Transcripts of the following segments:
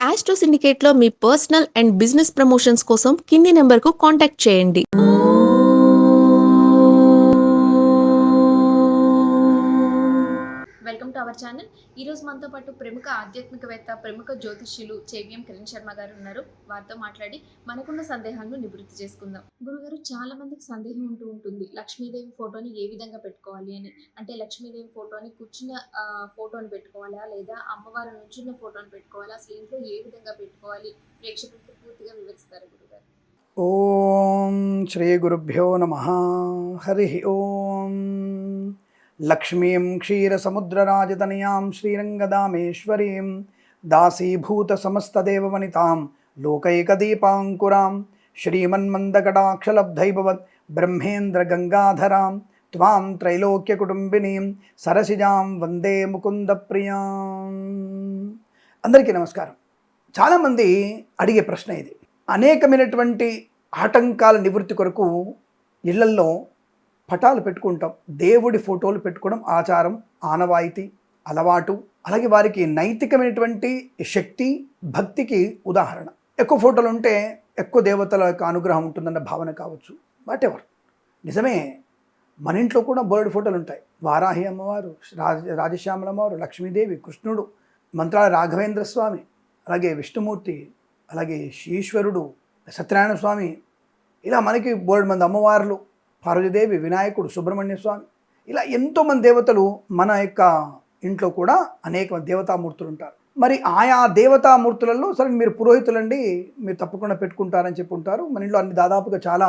Astro సిండికేట్లో మీ personal and business promotions కోసం కింది నెంబర్కు కాంటాక్ట్ చేయండి. అవర్ ఛానల్ ఈ రోజు మనతో పాటు ప్రముఖ ఆధ్యాత్మికవేత్త ప్రముఖ జ్యోతిష్యులు చేవిఎం కిరణ్ శర్మ గారు ఉన్నారు. వారితో మాట్లాడి మనకున్న సందేహాలను నివృత్తి చేసుకుందాం. గురుగారు చాలా మందికి సందేహం ఉంటూ ఉంటుంది. లక్ష్మీదేవి ఫోటోని ఏ విధంగా పెట్టుకోవాలి అని? అంటే లక్ష్మీదేవి ఫోటోని కూర్చున్న ఫోటోని పెట్టుకోవాలా? లేదా అమ్మవారి నుంచున్న ఫోటోని పెట్టుకోవాలా? అసలు ఇంట్లో ఏ విధంగా పెట్టుకోవాలి? ప్రేక్షకులకు పూర్తిగా వివరిస్తారు గురుగారు. ఓం శ్రీ గురుభ్యో నమ. హరి ఓం. లక్ష్మీం క్షీరసముద్రరాజతనయాం శ్రీరంగదామేశ్వరీం దాసీభూత సమస్తదేవవనితాం లోకైకదీపాంకురాం శ్రీమన్మందకటాక్షలబ్ధైభవత్ బ్రహ్మేంద్ర గంగాధరాం త్వాం త్రైలోక్యకుటుంబినీం సరసిజాం వందే ముకుంద ప్రియాం అందరికీ నమస్కారం. చాలామంది అడిగే ప్రశ్న ఇది. అనేకమైనటువంటి ఆటంకాల నివృత్తి కొరకు ఇళ్ళల్లో పటాలు పెట్టుకుంటాం. దేవుడి ఫోటోలు పెట్టుకోవడం ఆచారం ఆనవాయితీ అలవాటు అలాగే వారికి నైతికమైనటువంటి శక్తి భక్తికి ఉదాహరణ. ఎక్కువ ఫోటోలు ఉంటే ఎక్కువ దేవతల యొక్క అనుగ్రహం ఉంటుందన్న భావన కావచ్చు. వాట్ ఎవర్ నిజమే మన ఇంట్లో కూడా బోర్డు ఫోటోలు ఉంటాయి. వారాహి అమ్మవారు రాజ రాజశ్యామల అమ్మవారు లక్ష్మీదేవి కృష్ణుడు మంత్రాల రాఘవేంద్ర స్వామి అలాగే విష్ణుమూర్తి అలాగే ఈశ్వరుడు సత్యనారాయణ స్వామి ఇలా మనకి బోర్డు మంది అమ్మవార్లు పార్వతీదేవి వినాయకుడు సుబ్రహ్మణ్య స్వామి. ఇలా ఎంతోమంది దేవతలు మన యొక్క ఇంట్లో కూడా అనేక దేవతామూర్తులు ఉంటారు మరి ఆయా దేవతామూర్తులలో సరే మీరు పురోహితులండి మీరు తప్పకుండా పెట్టుకుంటారని చెప్పి ఉంటారు. మన ఇంట్లో అన్ని దాదాపుగా చాలా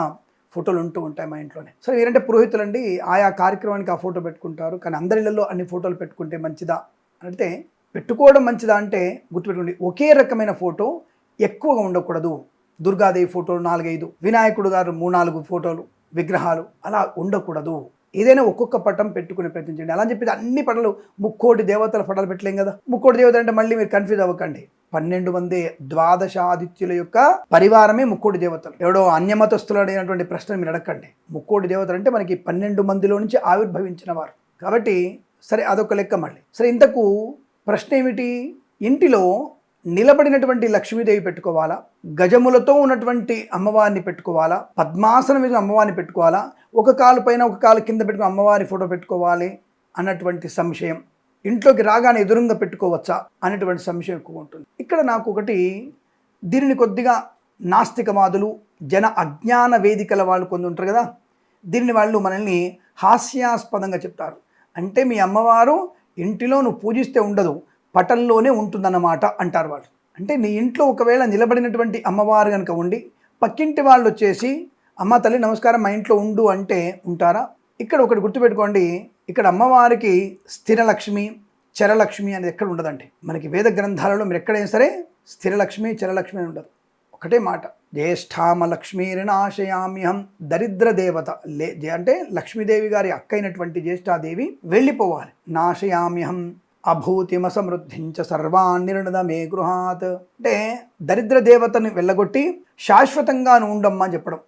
ఫోటోలు ఉంటూ ఉంటాయి మా ఇంట్లోనే. సరే మీరంటే పురోహితులండి ఆయా కార్యక్రమానికి ఆ ఫోటో పెట్టుకుంటారు. కానీ అందరిలో అన్ని ఫోటోలు పెట్టుకుంటే మంచిదా? అంటే పెట్టుకోవడం మంచిదా అంటే గుర్తుపెట్టుకోండి ఒకే రకమైన ఫోటో ఎక్కువగా ఉండకూడదు. దుర్గాదేవి ఫోటోలు నాలుగైదు వినాయకుడు గారు మూడు నాలుగు ఫోటోలు. విగ్రహాలు అలా ఉండకూడదు. ఏదైనా ఒక్కొక్క పటం పెట్టుకునే ప్రయత్నించండి అలా అని చెప్పి అన్ని పటలు ముక్కోటి దేవతల పటాలు పెట్టలేం కదా? ముక్కోటి దేవత అంటే మళ్ళీ మీరు కన్ఫ్యూజ్ అవ్వకండి. పన్నెండు మంది ద్వాదశాదిత్యుల యొక్క పరివారమే ముక్కోటి దేవతలు. ఎవడో అన్యమతస్తులు అడిగినటువంటి ప్రశ్న మీరు అడగండి ముక్కోటి దేవతలు అంటే మనకి పన్నెండు మందిలో నుంచి ఆవిర్భవించిన వారు. కాబట్టి సరే అదొక లెక్క మళ్ళీ. సరే ఇంతకు ప్రశ్న ఏమిటి? ఇంటిలో నిలబడినటువంటి లక్ష్మీదేవి పెట్టుకోవాలా? గజములతో ఉన్నటువంటి అమ్మవారిని పెట్టుకోవాలా? పద్మాసనం మీద అమ్మవారిని పెట్టుకోవాలా? ఒక కాలు పైన ఒక కాలు కింద పెట్టుకుని అమ్మవారి ఫోటో పెట్టుకోవాలి అన్నటువంటి సంశయం. ఇంట్లోకి రాగానే ఎదురుగా పెట్టుకోవచ్చా? అనేటువంటి సంశయం ఎక్కువ ఉంటుంది. ఇక్కడ నాకు ఒకటి దీనిని కొద్దిగా నాస్తికవాదులు జన అజ్ఞాన వేదికల వాళ్ళు కొంత ఉంటారు కదా దీనిని వాళ్ళు మనల్ని హాస్యాస్పదంగా చెప్తారు. అంటే మీ అమ్మవారు ఇంటిలో నువ్వు పూజిస్తే ఉండదు. పటంలోనే ఉంటుందన్నమాట అంటారు వాళ్ళు. అంటే నీ ఇంట్లో ఒకవేళ నిలబడినటువంటి అమ్మవారు కనుక ఉండి పక్కింటి వాళ్ళు వచ్చేసి అమ్మ తల్లి నమస్కారం మా ఇంట్లో ఉండు అంటే ఉంటారా? ఇక్కడ ఒకటి గుర్తుపెట్టుకోండి ఇక్కడ అమ్మవారికి స్థిరలక్ష్మి చరలక్ష్మి అనేది ఎక్కడ ఉండదండి. మనకి వేద గ్రంథాలలో మీరు ఎక్కడైనా సరే స్థిరలక్ష్మి చరలక్ష్మి అని ఉండదు. ఒకటే మాట జ్యేష్ఠామ లక్ష్మీరినాశయామ్యహం దరిద్ర దేవత లే అంటే లక్ష్మీదేవి గారి అక్కైనటువంటి జ్యేష్ఠాదేవి వెళ్ళిపోవాలి. నాశయామ్యహం అభూతిమ సమృద్ధించ సర్వాన్ మే గృహాత్. అంటే దరిద్ర దేవతని వెళ్ళగొట్టి శాశ్వతంగా ఉండమ్మ అని చెప్పడం.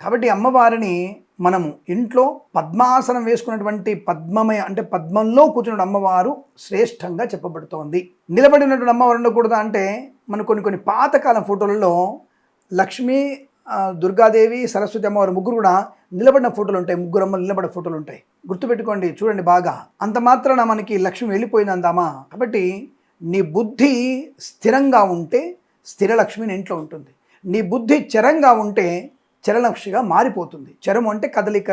కాబట్టి అమ్మవారిని మనము ఇంట్లో పద్మాసనం వేసుకున్నటువంటి పద్మమయ అంటే పద్మంలో కూర్చున్న అమ్మవారు శ్రేష్టంగా చెప్పబడుతోంది. నిలబడినటువంటి అమ్మవారు ఉండకూడదా అంటే మన కొన్ని కొన్ని పాతకాలం ఫోటోలలో లక్ష్మీ దుర్గాదేవి సరస్వతి అమ్మవారు ముగ్గురు కూడా నిలబడిన ఫోటోలు ఉంటాయి. ముగ్గురు అమ్మలు నిలబడిన ఫోటోలు ఉంటాయి. గుర్తుపెట్టుకోండి చూడండి బాగా. అంత మాత్రాన మనకి లక్ష్మి వెళ్ళిపోయింది అందామా కాబట్టి నీ బుద్ధి స్థిరంగా ఉంటే స్థిర లక్ష్మి ఇంట్లో ఉంటుంది. నీ బుద్ధి చరంగా ఉంటే చరలక్ష్మిగా మారిపోతుంది. చరం అంటే కదలిక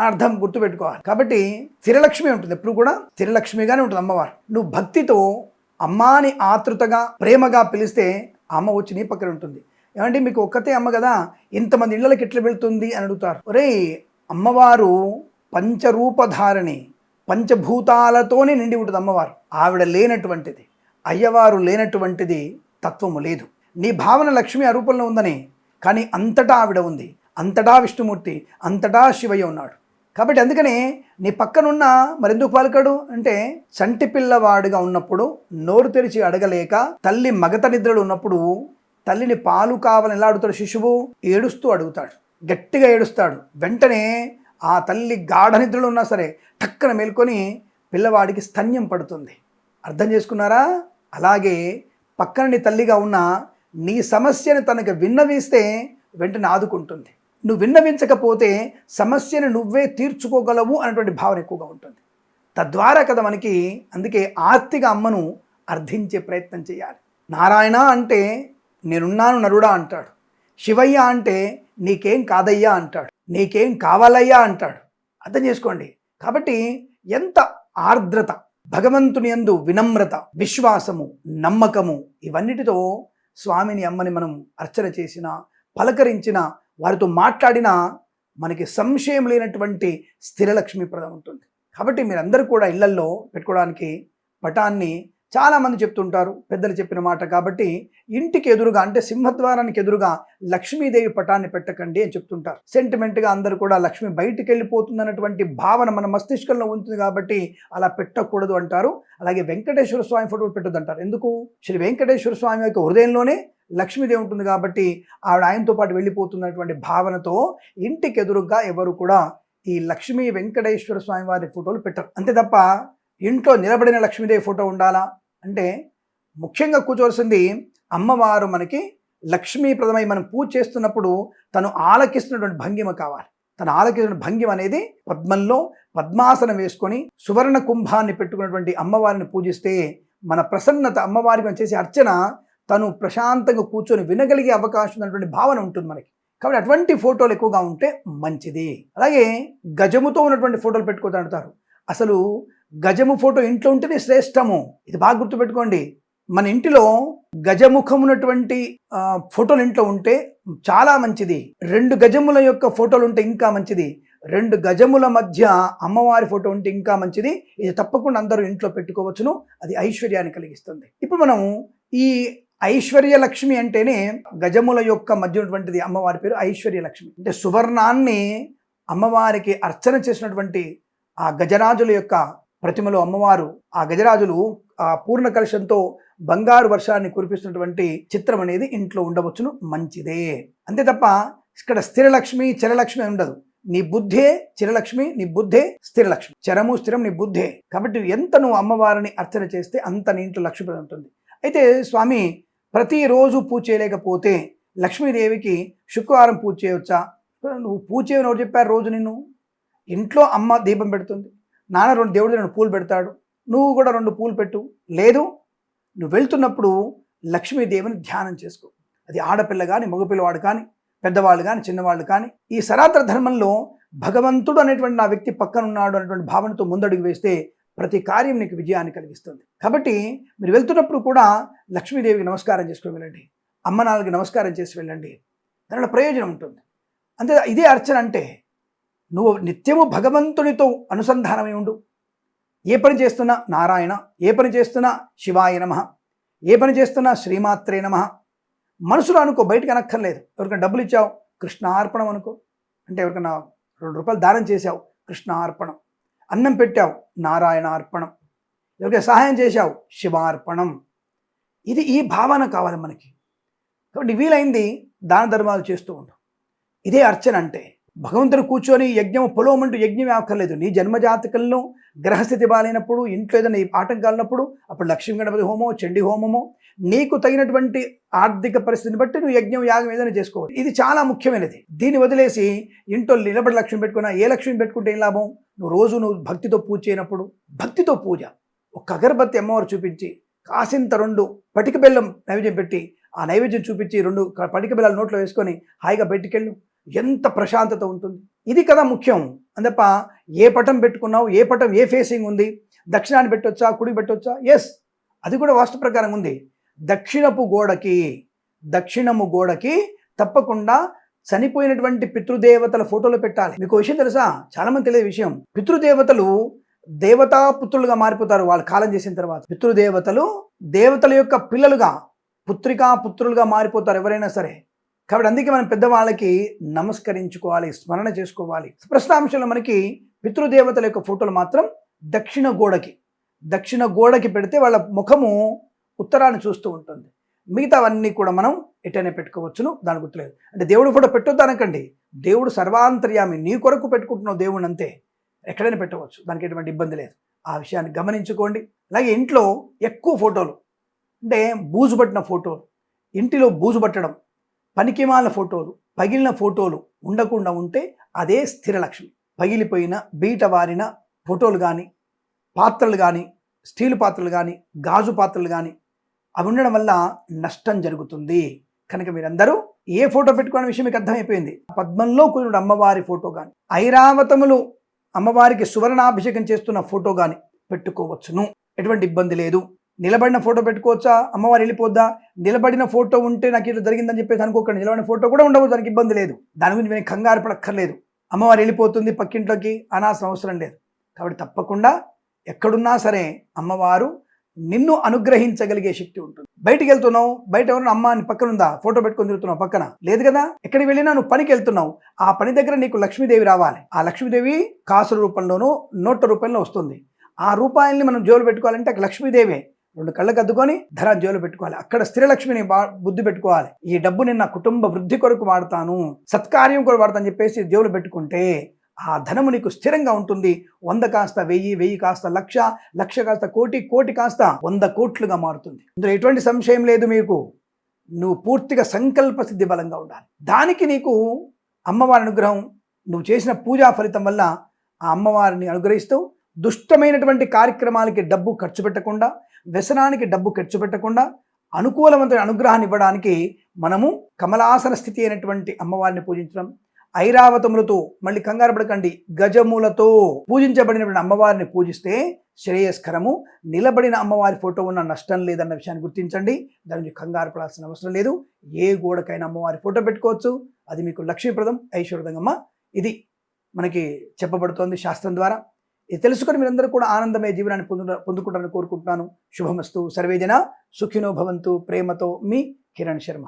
అర్థం గుర్తుపెట్టుకోవాలి. కాబట్టి స్థిరలక్ష్మి ఉంటుంది ఎప్పుడు కూడా. స్థిరలక్ష్మిగానే ఉంటుంది అమ్మవారు. నువ్వు భక్తితో అమ్మాని ఆతృతగా ప్రేమగా పిలిస్తే అమ్మ వచ్చి నీ పక్కన ఉంటుంది. ఏమంటే మీకు ఒక్కతే అమ్మ కదా? ఇంతమంది ఇళ్ళకి ఎట్లా వెళ్తుంది అని అడుగుతారు. ఒరే అమ్మవారు పంచరూపధారణి పంచభూతాలతోనే నిండి ఉంటుంది అమ్మవారు. ఆవిడ లేనటువంటిది అయ్యవారు లేనటువంటిది తత్వము లేదు. నీ భావన లక్ష్మి ఆ రూపంలో ఉందని కానీ అంతటా ఆవిడ ఉంది. అంతటా విష్ణుమూర్తి అంతటా శివయ్య ఉన్నాడు. కాబట్టి అందుకనే నీ పక్కనున్న మరెందుకు పలకడు అంటే చంటి పిల్లవాడుగా ఉన్నప్పుడు నోరు తెరిచి అడగలేక తల్లి మగత నిద్రలు ఉన్నప్పుడు తల్లిని పాలు కావాలని ఎలా అడుగుతాడు శిశువు? ఏడుస్తూ అడుగుతాడు. గట్టిగా ఏడుస్తాడు. వెంటనే ఆ తల్లి గాఢ నిద్రలో ఉన్నా సరే టక్కన మేల్కొని పిల్లవాడికి స్తన్యం పడుతుంది. అర్థం చేసుకున్నారా? అలాగే పక్కనని తల్లిగా ఉన్న నీ సమస్యను తనకు విన్నవిస్తే వెంటనే ఆదుకుంటుంది. నువ్వు విన్నవించకపోతే సమస్యను నువ్వే తీర్చుకోగలవు అనేటువంటి భావన ఎక్కువగా ఉంటుంది. తద్వారా కదా మనకి అందుకే ఆర్తిగా అమ్మను అర్థించే ప్రయత్నం చేయాలి. నారాయణ అంటే నేనున్నాను నరుడా అంటాడు. శివయ్య అంటే నీకేం కాదయ్యా అంటాడు. నీకేం కావాలయ్యా అంటాడు. అర్థం చేసుకోండి. కాబట్టి ఎంత ఆర్ద్రత భగవంతుని యందు వినమ్రత విశ్వాసము నమ్మకము ఇవన్నిటితో స్వామిని అమ్మని మనం అర్చన చేసిన పలకరించిన వారితో మాట్లాడినా మనకి సంశయం లేనటువంటి స్థిరలక్ష్మీప్రదం ఉంటుంది. కాబట్టి మీరందరూ కూడా ఇళ్ళల్లో పెట్టుకోవడానికి పటాన్ని చాలామంది చెప్తుంటారు పెద్దలు చెప్పిన మాట కాబట్టి ఇంటికి ఎదురుగా అంటే సింహద్వారానికి ఎదురుగా లక్ష్మీదేవి పటాన్ని పెట్టకండి అని చెప్తుంటారు. సెంటిమెంట్గా అందరూ కూడా లక్ష్మి బయటికి వెళ్ళిపోతుంది అన్నటువంటి భావన మన మస్తిష్కంలో ఉంటుంది కాబట్టి అలా పెట్టకూడదు అంటారు. అలాగే వెంకటేశ్వర స్వామి ఫోటో పెట్టదు అంటారు ఎందుకు? శ్రీ వెంకటేశ్వర స్వామి యొక్క హృదయంలోనే లక్ష్మీదేవి ఉంటుంది కాబట్టి ఆవిడ ఆయనతో పాటు వెళ్ళిపోతున్నటువంటి భావనతో ఇంటికి ఎదురుగా ఎవరు కూడా ఈ లక్ష్మీ వెంకటేశ్వర స్వామి వారి ఫోటోలు పెట్టరు. అంతే తప్ప ఇంట్లో నిలబడిన లక్ష్మీదేవి ఫోటో ఉండాలా? అంటే ముఖ్యంగా కూర్చోవలసింది అమ్మవారు మనకి లక్ష్మీప్రదమై మనం పూజ చేస్తున్నప్పుడు తను ఆలకిస్తున్నటువంటి భంగిమ కావాలి. తను ఆలకిస్తున్న భంగిమ అనేది పద్మంలో పద్మాసనం వేసుకొని సువర్ణ కుంభాన్ని పెట్టుకున్నటువంటి అమ్మవారిని పూజిస్తే మన ప్రసన్నత అమ్మవారికి మనం చేసే అర్చన తను ప్రశాంతంగా కూర్చొని వినగలిగే అవకాశం ఉన్నటువంటి భావన ఉంటుంది మనకి. కాబట్టి అటువంటి ఫోటోలు ఎక్కువగా ఉంటే మంచిది. అలాగే గజముతో ఉన్నటువంటి ఫోటోలు పెట్టుకోవద్దు అంటారు అసలు గజము ఫోటో ఇంట్లో ఉంటేనే శ్రేష్టము. ఇది బాగా గుర్తుపెట్టుకోండి. మన ఇంటిలో గజముఖం ఉన్నటువంటి ఫోటోలు ఇంట్లో ఉంటే చాలా మంచిది. రెండు గజముల యొక్క ఫోటోలు ఉంటే ఇంకా మంచిది. రెండు గజముల మధ్య అమ్మవారి ఫోటో ఉంటే ఇంకా మంచిది. ఇది తప్పకుండా అందరూ ఇంట్లో పెట్టుకోవచ్చును. అది ఐశ్వర్యాన్ని కలిగిస్తుంది. ఇప్పుడు మనం ఈ ఐశ్వర్య లక్ష్మి అంటేనే గజముల యొక్క మధ్య ఉన్నటువంటిది అమ్మవారి పేరు ఐశ్వర్య లక్ష్మి. అంటే సువర్ణాన్ని అమ్మవారికి అర్చన చేసినటువంటి ఆ గజరాజుల యొక్క ప్రతిమలో అమ్మవారు ఆ గజరాజులు ఆ పూర్ణ కలశంతో బంగారు వర్షాన్ని కురిపిస్తున్నటువంటి చిత్రం అనేది ఇంట్లో ఉండవచ్చును మంచిదే. అంతే తప్ప ఇక్కడ స్థిరలక్ష్మి చరలక్ష్మి అని ఉండదు. నీ బుద్ధే చిరలక్ష్మి నీ బుద్ధే స్థిరలక్ష్మి. చరము స్థిరం నీ బుద్ధే. కాబట్టి ఎంత నువ్వు అమ్మవారిని అర్చన చేస్తే అంత నీ ఇంట్లో లక్ష్మి ఉంటుంది. అయితే స్వామి ప్రతిరోజు పూజ చేయలేకపోతే లక్ష్మీదేవికి శుక్రవారం పూజ చేయవచ్చా? నువ్వు పూజ చేయని ఎవరు చెప్పారు రోజు నిన్ను? ఇంట్లో అమ్మ దీపం పెడుతుంది. నాన్న రెండు దేవుడు రెండు పూలు పెడతాడు. నువ్వు కూడా రెండు పూలు పెట్టు. లేదు నువ్వు వెళ్తున్నప్పుడు లక్ష్మీదేవిని ధ్యానం చేసుకో. అది ఆడపిల్ల కానీ మగపిల్లవాడు కానీ పెద్దవాళ్ళు కానీ చిన్నవాళ్ళు కానీ ఈ సనాతన ధర్మంలో భగవంతుడు అనేటువంటి నా వ్యక్తి పక్కన ఉన్నాడు అనేటువంటి భావనతో ముందడుగు వేస్తే ప్రతి కార్యం నీకు విజయాన్ని కలిగిస్తుంది. కాబట్టి మీరు వెళ్తున్నప్పుడు కూడా లక్ష్మీదేవికి నమస్కారం చేసుకుని వెళ్ళండి. అమ్మ నాన్నకి నమస్కారం చేసి వెళ్ళండి. దానిలో ప్రయోజనం ఉంటుంది. అంతే ఇదే అర్చన అంటే నువ్వు నిత్యము భగవంతునితో అనుసంధానమై ఉండు. ఏ పని చేస్తున్నా నారాయణ ఏ పని చేస్తున్నా శివాయ నమ ఏ పని చేస్తున్నా శ్రీమాత్రే నమ. మనసులో అనుకో బయటకు అనక్కర్లేదు. ఎవరికైనా డబ్బులు ఇచ్చావు కృష్ణార్పణం అనుకో. అంటే ఎవరికైనా రెండు రూపాయలు దానం చేశావు కృష్ణార్పణం అన్నం పెట్టావు నారాయణార్పణం ఎవరికైనా సహాయం చేశావు శివార్పణం ఇది ఈ భావన కావాలి మనకి. కాబట్టి వీలైంది దాన ధర్మాలు చేస్తూ ఉండవు ఇదే అర్చన అంటే భగవంతుడు కూర్చొని యజ్ఞం పొలవమంటూ యజ్ఞం ఆకర్లేదు. నీ జన్మజాతకంలో గ్రహస్థితి బాగాలేనప్పుడు ఇంట్లో ఏదైనా ఈ ఆటంకాలు అప్పుడు లక్ష్మీ గణపతి హోమో చండి హోమమో నీకు తగినటువంటి ఆర్థిక పరిస్థితిని బట్టి నువ్వు యజ్ఞం యాగం ఏదైనా చేసుకోవాలి ఇది చాలా ముఖ్యమైనది. దీన్ని వదిలేసి ఇంట్లో నిలబడి లక్ష్మి పెట్టుకున్నా ఏ లక్ష్మి పెట్టుకుంటే ఏం లాభం? నువ్వు రోజు నువ్వు భక్తితో పూజ చేయనప్పుడు భక్తితో పూజ. ఒక అగరబత్తి అమ్మవారు చూపించి కాసింత రెండు పటిక బెల్లం నైవేద్యం పెట్టి ఆ నైవేద్యం చూపించి రెండు పటిక బెల్లాలు నోట్లో వేసుకొని హాయిగా బయటికెళ్ళు. ఎంత ప్రశాంతత ఉంటుంది. ఇది కదా ముఖ్యం. అందప్ప ఏ పటం పెట్టుకున్నావు? ఏ పటం ఏ ఫేసింగ్ ఉంది? దక్షిణాన్ని పెట్టొచ్చా? కుడి పెట్టొచ్చా? ఎస్ అది కూడా వాస్తు ప్రకారం ఉంది. దక్షిణపు గోడకి దక్షిణము గోడకి తప్పకుండా చనిపోయినటువంటి పితృదేవతల ఫోటోలు పెట్టాలి. మీకు విషయం తెలుసా? చాలామంది తెలియదు విషయం. పితృదేవతలు దేవతా పుత్రులుగా మారిపోతారు వాళ్ళు కాలం చేసిన తర్వాత. పితృదేవతలు దేవతల యొక్క పిల్లలుగా పుత్రికా పుత్రులుగా మారిపోతారు ఎవరైనా సరే. కాబట్టి అందుకే మనం పెద్దవాళ్ళకి నమస్కరించుకోవాలి స్మరణ చేసుకోవాలి. ప్రశ్నాంశంలో మనకి పితృదేవతల యొక్క ఫోటోలు మాత్రం దక్షిణ గోడకి దక్షిణ గోడకి పెడితే వాళ్ళ ముఖము ఉత్తరాన్ని చూస్తూ ఉంటుంది. మిగతావన్నీ కూడా మనం ఎటైనా పెట్టుకోవచ్చును దాని గుర్తులేదు. అంటే దేవుడు ఫోటో పెట్టొద్దనకండి. దేవుడు సర్వాంతర్యామి నీ కొరకు పెట్టుకుంటున్నావు దేవుడిని అంతే. ఎక్కడైనా పెట్టవచ్చు దానికి ఎటువంటి ఇబ్బంది లేదు. ఆ విషయాన్ని గమనించుకోండి. అలాగే ఇంట్లో ఎక్కువ ఫోటోలు అంటే బూజు పట్టిన ఫోటోలు ఇంటిలో బూజు పట్టడం పనికిమాల ఫోటోలు పగిలిన ఫోటోలు ఉండకుండా ఉంటే అదే స్థిర లక్ష్మి పగిలిపోయిన బీట వారిన ఫోటోలు కానీ పాత్రలు కానీ స్టీల్ పాత్రలు కానీ గాజు పాత్రలు కానీ అవి ఉండడం వల్ల నష్టం జరుగుతుంది. కనుక మీరందరూ ఏ ఫోటో పెట్టుకునే విషయం మీకు అర్థమైపోయింది? పద్మంలో కుదురుడు అమ్మవారి ఫోటో కానీ ఐరావతములు అమ్మవారికి సువర్ణాభిషేకం చేస్తున్న ఫోటో కానీ పెట్టుకోవచ్చును. ఎటువంటి ఇబ్బంది లేదు. నిలబడిన ఫోటో పెట్టుకోవచ్చా? అమ్మవారు వెళ్ళిపోద్దా? నిలబడిన ఫోటో ఉంటే నాకు ఇట్లా జరిగిందని చెప్పేసి అనుకోకండి. నిలబడిన ఫోటో కూడా ఉండవచ్చు దానికి ఇబ్బంది లేదు. దాని గురించి నేను కంగారు పడక్కర్లేదు. అమ్మవారు వెళ్ళిపోతుంది పక్కింట్లోకి అనాల్సిన అవసరం లేదు. కాబట్టి తప్పకుండా ఎక్కడున్నా సరే అమ్మవారు నిన్ను అనుగ్రహించగలిగే శక్తి ఉంటుంది. బయటికి వెళ్తున్నావు బయట ఎవరైనా అమ్మ అని పక్కన ఉందా ఫోటో పెట్టుకొని తిరుగుతున్నావు పక్కన. లేదు కదా? ఎక్కడికి వెళ్ళినా నువ్వు పనికి వెళ్తున్నావు. ఆ పని దగ్గర నీకు లక్ష్మీదేవి రావాలి. ఆ లక్ష్మీదేవి కాసుల రూపంలోనూ నోట్ల రూపంలో వస్తుంది. ఆ రూపాయల్ని మనం జోలు పెట్టుకోవాలంటే అక్కడ లక్ష్మీదేవే. రెండు కళ్ళకు అద్దుకొని ధర జోలు పెట్టుకోవాలి. అక్కడ స్త్రీలక్ష్మిని బుద్ధి పెట్టుకోవాలి. ఈ డబ్బు నేను నా కుటుంబ వృద్ధి కొరకు వాడతాను సత్కార్యం కొరకు వాడతాను చెప్పేసి జోలు పెట్టుకుంటే ఆ ధనము నీకు స్థిరంగా ఉంటుంది. వంద కాస్త వెయ్యి వెయ్యి కాస్త లక్ష లక్ష కాస్త కోటి కోటి కాస్త వంద కోట్లుగా మారుతుంది. ఇందులో ఎటువంటి సంశయం లేదు మీకు. నువ్వు పూర్తిగా సంకల్ప సిద్ధి బలంగా ఉండాలి. దానికి నీకు అమ్మవారి అనుగ్రహం నువ్వు చేసిన పూజా ఫలితం వల్ల ఆ అమ్మవారిని అనుగ్రహిస్తూ దుష్టమైనటువంటి కార్యక్రమాలకి డబ్బు ఖర్చు పెట్టకుండా వ్యసనానికి డబ్బు ఖర్చు పెట్టకుండా అనుకూలవంతమైన అనుగ్రహాన్ని ఇవ్వడానికి మనము కమలాసన స్థితి అయినటువంటి అమ్మవారిని పూజించడం ఐరావతములతో మళ్ళీ కంగారు పడకండి. గజములతో పూజించబడినటువంటి అమ్మవారిని పూజిస్తే శ్రేయస్కరము. నిలబడిన అమ్మవారి ఫోటో ఉన్న నష్టం లేదన్న విషయాన్ని గుర్తించండి. దాని గురించి కంగారు పడాల్సిన అవసరం లేదు. ఏ గోడకైనా అమ్మవారి ఫోటో పెట్టుకోవచ్చు. అది మీకు లక్ష్మీప్రదం ఐశ్వర్యంగమ్మ ఇది మనకి చెప్పబడుతోంది శాస్త్రం ద్వారా. తెలుసుకొని మీరందరూ కూడా ఆనందమయ జీవనాన్ని పొందు పొందుకుంటారని కోరుకుంటున్నాను. శుభమస్తు. సర్వేజన సుఖినో భవంతు. ప్రేమతో మీ కిరణ్ శర్మ.